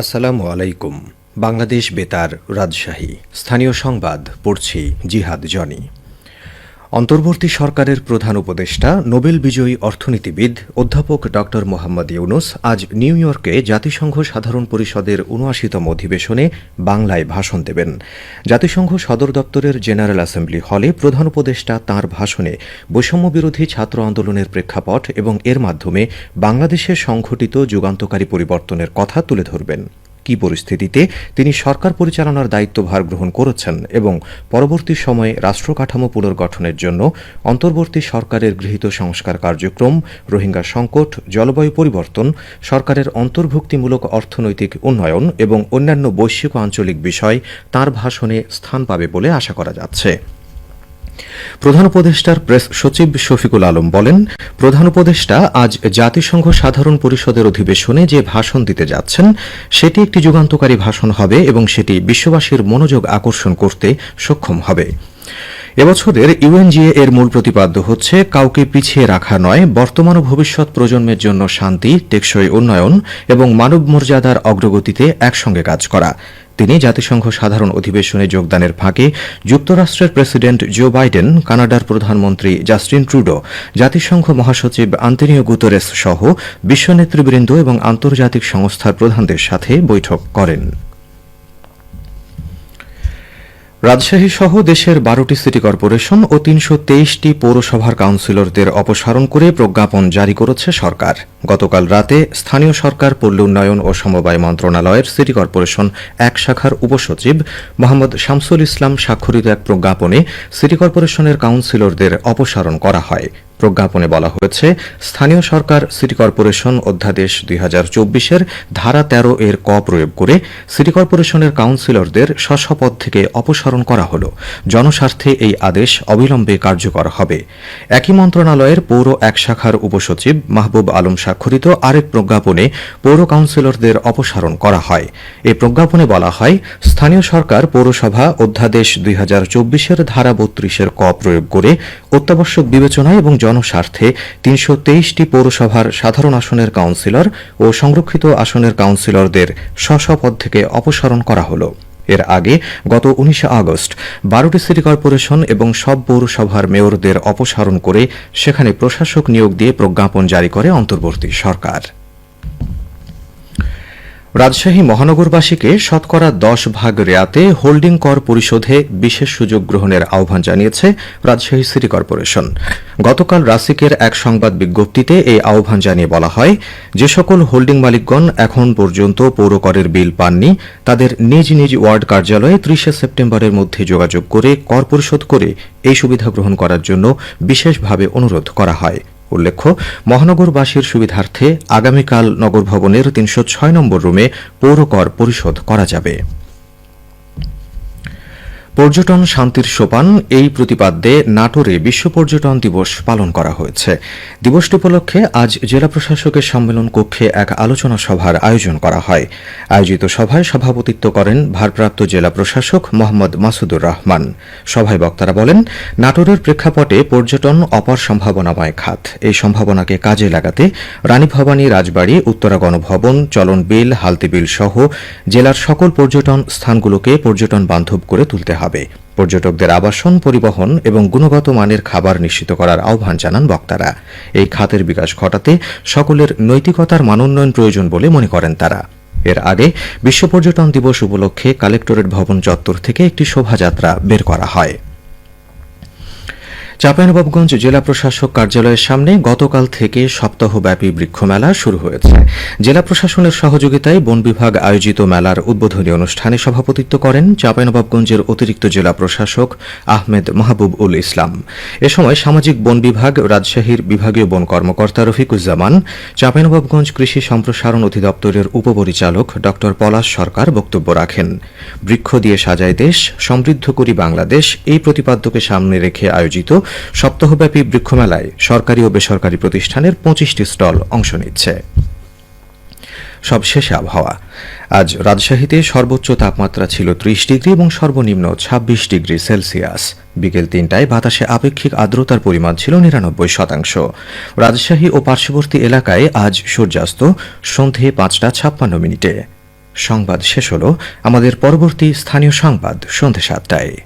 আসসালামু আলাইকুম। বাংলাদেশ বেতার রাজশাহী। স্থানীয় সংবাদ পড়ছি জিহাদ জনি। অন্তর্বর্তী সরকারের প্রধান উপদেষ্টা, নোবেল বিজয়ী অর্থনীতিবিদ, অধ্যাপক ড মোহাম্মদ ইউনুস আজ নিউ ইয়র্কে জাতিসংঘ সাধারণ পরিষদের উনআশিতম অধিবেশনে বাংলায় ভাষণ দেবেন। জাতিসংঘ সদর দপ্তরের জেনারেল অ্যাসেম্বলি হলে প্রধান উপদেষ্টা তাঁর ভাষণে বৈষম্য বিরোধী ছাত্র আন্দোলনের প্রেক্ষাপট এবং এর মাধ্যমে বাংলাদেশে সংঘটিত যুগান্তকারী পরিবর্তনের কথা তুলে ধরবেন। কি পরিস্থিতিতে তিনি সরকার পরিচালনার দায়িত্বভার গ্রহণ করেছেন এবং পরবর্তী সময়ে রাষ্ট্র কাঠামো পুনর্গঠনের জন্য অন্তর্বর্তী সরকারের গৃহীত সংস্কার কার্যক্রম, রোহিঙ্গা সংকট, জলবায়ু পরিবর্তন, সরকারের অন্তর্ভুক্তিমূলক অর্থনৈতিক উন্নয়ন এবং অন্যান্য বৈশ্বিক আঞ্চলিক বিষয় তার ভাষণে স্থান পাবে বলে আশা করা যাচ্ছে। প্রধান উপদেষ্টার প্রেস সচিব শফিকুল আলম বলেন, প্রধান উপদেষ্টা আজ জাতিসংঘ সাধারণ পরিষদের অধিবেশনে যে ভাষণ দিতে যাচ্ছেন, সেটি একটি যুগান্তকারী ভাষণ হবে এবং সেটি বিশ্ববাসীর মনোযোগ আকর্ষণ করতে সক্ষম হবে। এবছরের ইউএনজিএ এর মূল প্রতিপাদ্য হচ্ছে, কাউকে পিছিয়ে রাখা নয়, বর্তমান ও ভবিষ্যৎ প্রজন্মের জন্য শান্তি, টেকসই উন্নয়ন এবং মানব মর্যাদার অগ্রগতিতে একসঙ্গে কাজ করা। তিনি জাতিসংঘ সাধারণ অধিবেশনে যোগদানের ফাঁকে যুক্তরাষ্ট্রের প্রেসিডেন্ট জো বাইডেন, কানাডার প্রধানমন্ত্রী জাস্টিন ট্রুডো, জাতিসংঘ মহাসচিব আন্তনিও গুতরেস সহ বিশ্ব নেতৃবৃন্দ এবং আন্তর্জাতিক সংস্থার প্রধানদের সাথে বৈঠক করেন। রাজশাহী সহ দেশের বারোটি সিটি কর্পোরেশন ও তিনশো তেইশটি পৌরসভার কাউন্সিলরদের অপসারণ করে প্রজ্ঞাপন জারি করেছে সরকার। গতকাল রাতে স্থানীয় সরকার, পল্লী উন্নয়ন ও সমবায় মন্ত্রণালয়ের সিটি কর্পোরেশন এক শাখার উপসচিব মোহাম্মদ শামসুল ইসলাম স্বাক্ষরিত এক প্রজ্ঞাপনে সিটি কর্পোরেশনের কাউন্সিলরদের অপসারণ করা হয়। প্রজ্ঞাপনে বলা হয়েছে, স্থানীয় সরকার, সিটি কর্পোরেশন অধ্যাদেশ দুই চব্বিশের ধারা তেরো এর ক প্রয়োগ করে সিটি কর্পোরেশনের কাউন্সিলরদের স্বশপদ থেকে অপসারণ করা হল। জনস্বার্থে এই আদেশ অবিলম্বে কার্যকর হবে। একই মন্ত্রণালয়ের পৌর এক শাখার উপসচিব মাহবুব আলম স্বাক্ষরিত আরেক প্রজ্ঞাপনে পৌর কাউন্সিলরদের অপসারণ করা হয়। এই প্রজ্ঞাপনে বলা হয়, স্থানীয় সরকার পৌরসভা অধ্যাদেশ দুই চব্বিশের ধারা বত্রিশের ক প্রয়োগ করে অত্যাবশ্যক বিবেচনা এবং জনস্বার্থে তিনশো তেইশটি পৌরসভার সাধারণ আসনের কাউন্সিলর ও সংরক্ষিত আসনের কাউন্সিলরদের স্বশপদ থেকে অপসারণ করা হল। এর আগে গত উনিশে আগস্ট বারোটি সিটি কর্পোরেশন এবং সব পৌরসভার মেয়রদের অপসারণ করে সেখানে প্রশাসক নিয়োগ দিয়ে প্রজ্ঞাপন জারি করে অন্তর্বর্তী সরকার। রাজশাহী মহানগরবাসীকে শতকরা দশ ভাগ রেয়াতে হোল্ডিং কর পরিশোধে বিশেষ সুযোগ গ্রহণের আহ্বান জানিয়েছে রাজশাহী সিটি কর্পোরেশন। গতকাল রাসিকের এক সংবাদ বিজ্ঞপ্তিতে এই আহ্বান জানিয়ে বলা হয়, যে সকল হোল্ডিং মালিকগণ এখন পর্যন্ত পৌর করের বিল পাননি, তাদের নিজ নিজ ওয়ার্ড কার্যালয়ে ত্রিশে সেপ্টেম্বরের মধ্যে যোগাযোগ করে কর পরিশোধ করে এই সুবিধা গ্রহণ করার জন্য বিশেষভাবে অনুরোধ করা হয়। উল্লেখ্য মহানগরবাসীর সুবিধার্থে আগামীকাল নগর ভবনের তিনশো ছয় নম্বর রুমে পৌরকর পরিশোধ করা যাবে। পর্যটন শান্তির সোপান, এই প্রতিপাদ্যে নাটোরে বিশ্ব পর্যটন দিবস পালন করা হয়েছে। দিবসটি উপলক্ষে আজ জেলা প্রশাসকের সম্মেলন কক্ষে এক আলোচনা সভার আয়োজন করা হয়। আয়োজিত সভায় সভাপতিত্ব করেন ভারপ্রাপ্ত জেলা প্রশাসক মোহাম্মদ মাসুদুর রহমান। সভায় বক্তারা বলেন, নাটোরের প্রেক্ষাপটে পর্যটন অপার সম্ভাবনাময় খাত। এই সম্ভাবনাকে কাজে লাগাতে রানী ভবানী রাজবাড়ী, উত্তরা গণভবন, চলন বিল হালতি বিল সহ জেলার সকল পর্যটন স্থানগুলোকে পর্যটন বান্ধব করে তুলতে হবে। পর্যটকদের আবাসন, পরিবহন এবং গুণগত মানের খাবার নিশ্চিত করার আহ্বান জানান বক্তারা। এই খাতের বিকাশ ঘটাতে সকলের নৈতিকতার মানোন্নয়ন প্রয়োজন বলে মনে করেন তারা। এর আগে বিশ্ব পর্যটন দিবস উপলক্ষে কালেক্টরেট ভবন চত্বর থেকে একটি শোভাযাত্রা বের করা হয়। চাঁপাইনবাবগঞ্জ জেলা প্রশাসক কার্যালয়ের সামনে গতকাল থেকে সপ্তাহব্যাপী বৃক্ষমেলা শুরু হয়েছে। জেলা প্রশাসনের সহযোগিতায় বন বিভাগ আয়োজিত মেলার উদ্বোধনী অনুষ্ঠানে সভাপতিত্ব করেন চাঁপাইনবাবগঞ্জের অতিরিক্ত জেলা প্রশাসক আহমেদ মাহবুব উল ইসলাম। এ সময় সামাজিক বন বিভাগ, রাজশাহীর বিভাগীয় বন কর্মকর্তা রফিকুজ্জামান, চাঁপাইনবাবগঞ্জ কৃষি সম্প্রসারণ অধিদপ্তরের উপপরিচালক ড পলাশ সরকার বক্তব্য রাখেন। বৃক্ষ দিয়ে সাজায় দেশ, সমৃদ্ধ করি বাংলাদেশ, এই প্রতিপাদ্যকে সামনে রেখে আয়োজিত সপ্তাহব্যাপী বৃক্ষমেলায় সরকারি ও বেসরকারি প্রতিষ্ঠানের পঁচিশটি স্টল অংশ নিচ্ছে। সবশেষে আবহাওয়া। আজ রাজশাহীতে সর্বোচ্চ তাপমাত্রা ছিল ত্রিশ ডিগ্রি এবং সর্বনিম্ন ছাব্বিশ ডিগ্রি সেলসিয়াস। বিকেল তিনটায় বাতাসে আপেক্ষিক আর্দ্রতার পরিমাণ ছিল নিরানব্বই শতাংশ। রাজশাহী ও পার্শ্ববর্তী এলাকায় আজ সূর্যাস্ত সন্ধে পাঁচটা ছাপ্পান্ন মিনিটে। সংবাদ শেষ হল আমাদের পরবর্তী স্থানীয় সংবাদ সন্ধে সাতটায়।